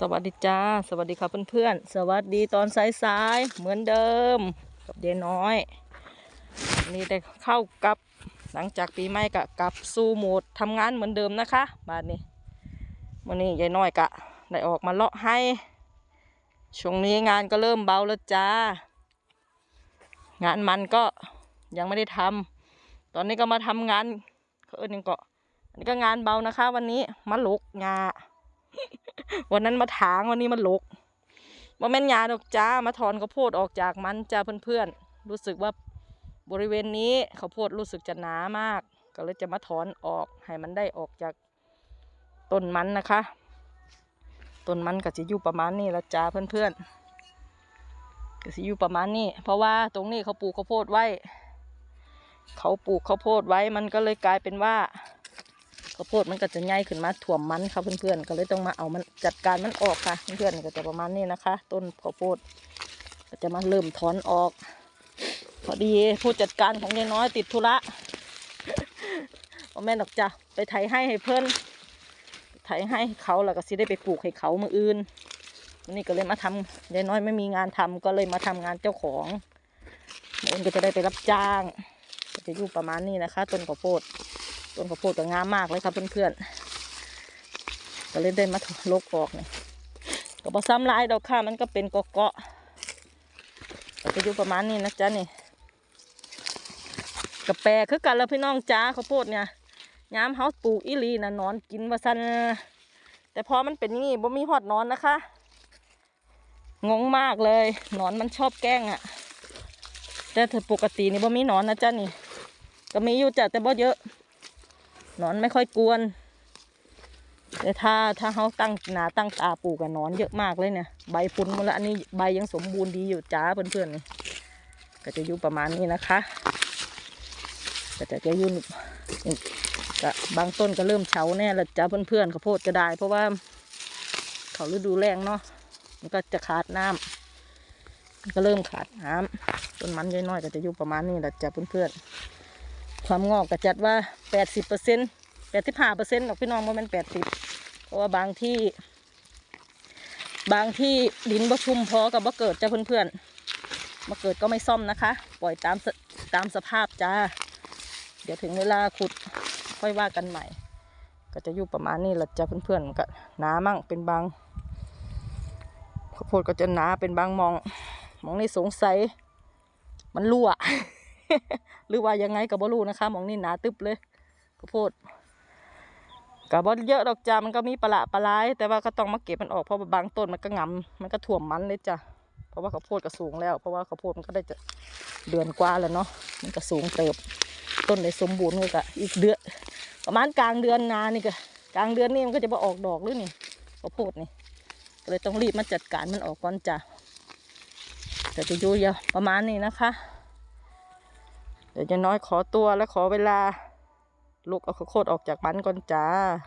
สวัสดีจ้า สวัสดีครับเพื่อนๆ สวัสดีตอนสายๆ เหมือนเดิม กับเดน้อย นี่ได้เข้ากับหลังจากปีใหม่กะกลับสู่โหมดทำงานเหมือนเดิมนะคะบาดนี้วันนี้ยายน้อยกะได้ออกมาเลาะให้ ช่วงนี้งานก็เริ่มเบาแล้วจ้า งานมันก็ยังไม่ได้ทำตอนนี้ก็มาทำงานเขาเอิ้นหยังเกาะอันนี้ก็งานเบานะคะ วันนี้มาลุกงา วันนั้นมาถางวันนี้มาลกว่าแม่นยาดอกจ้ามาถอนข้าวโพดออกจากมันจ้าเพื่อนๆ รู้สึกว่าบริเวณนี้ข้าวโพดรู้สึกจะหนามาก ก็เลยจะมาถอนออกให้มันได้ออกจากต้นมันนะคะต้นมันก็จะอยู่ประมาณนี้ละจ้าเพื่อนๆก็จะอยู่ประมาณนี้เพราะว่าตรงนี้เขาปลูกข้าวโพดไว้ เขาปลูกข้าวโพดไว้มันก็เลยกลายเป็นว่า ข้าวโพดมันก็จะใหญ่ขึ้นมาถ่วมมันค่ะเพื่อนๆก็เลยต้องมาเอามันจัดการมันออกค่ะ เพื่อนๆก็จะประมาณนี้นะคะ ต้นข้าวโพดก็จะมาเริ่มถอนออก พอดีผู้จัดการของยายน้อยติดธุระพ่อแม่ดอกจ้ะไปไถให้ให้เพื่อนไถให้เขาแล้วก็สิได้ไปปลูกให้เขามืออื่นวันนี้ก็เลยมาทำยายน้อยไม่มีงานทำก็เลยมาทำงานเจ้าของมื้ออื่นก็จะได้ไปรับจ้าง ก็จะอยู่ประมาณนี้นะคะ ต้นข้าวโพด ต้นข้าวโพดก็งามมากเลยครับเพื่อนๆก็เลยได้มาลกออกเนี่ยก็บอซ้ำลายดอกค่ะมันก็เป็นเกาะเกาะๆก็จะอยู่ประมาณนี้นะจ๊ะนี่กระแปรคือกันแล้วพี่น้องจ้าข้าวโพดเนี่ยย้ำเฮาปลูกอีลีนะนอนกินว่าซันแต่พอมันเป็นอย่างนี้บ่มีหอดนอนนะคะ งงมากเลยนอนมันชอบแกล้งอะ่ะ แต่ถ้าปกตินี่บ่มีนอนนะจ๊ะนี่ ก็มีอยู่จ้ะแต่บ่เยอะ นอนไม่ค่อยกวน แต่ถ้าถ้าเขาตั้งหนาตั้งตาปลูกกับนอนเยอะมากเลยเนี่ย ใบพุ่นหมดแล้วอันนี้ใบยังสมบูรณ์ดีอยู่จ้าเพื่อนๆนี่ก็จะอยู่ประมาณนี้นะคะก็จะจะยุ่นก็บางต้นก็เริ่มเฉาแน่แล้วจ้าเพื่อนๆข้าวโพดก็ได้ เพราะว่า เขาฤดูแรงเนาะมันก็จะขาดน้ำมันก็เริ่มขาดน้ำต้นมันน้อยๆก็จะอยู่ประมาณนี้แหละจ้าเพื่อนๆ ความงอกก็จัดว่าแปดสิบเปอร์เซ็นต์แปดสิบห้าเปอร์เซ็นต์หรอกพี่น้องว่ามันแปดสิบเพราะว่าบางที่ บางที่ดินบ่ชุ่มพอกับบ่เกิดจ้าเพื่อนๆบ่เกิดก็ไม่ซ่อมนะคะ ปล่อยตามตามสภาพจ้า เดี๋ยวถึงเวลาขุดค่อยว่ากันใหม่ ก็จะอยู่ประมาณนี้แหละจ้าเพื่อนๆก็หนามั่งเป็นบางข้าวโพดก็จะหนาเป็นบางมองมองนี่สงสัย มันรั่ว หรือว่ายังไงกับบ่รู้นะคะมองนี่หนาตึบเลยข้าวโพดกับบ่เยอะดอกจ้ามันก็มีปลาปลาร้ายแต่ว่าก็ต้องมาเก็บมันออกเพราะบางต้นมันก็งำมันก็ถ่วมมันเลยจ้ะเพราะว่าข้าวโพดก็สูงแล้ว เพราะว่าข้าวโพดมันก็ได้จะเดือนกว่าแล้วเนาะมันก็สูงเติบ ต้นในสมบูรณ์ก็อีกเดือนประมาณกลางเดือนนานี่ก็กลางเดือนนี่มันก็จะมาออกดอกหรือนี่ข้าวโพดนี่ก็เลยต้องรีบมาจัดการมันออกก่อนจ้ะแต่จะอยู่ยาวประมาณนี้นะคะ เดี๋ยวจะน้อยขอตัวและขอเวลาลูกเอาข้าวโพดออกจากมันก่อนจ้า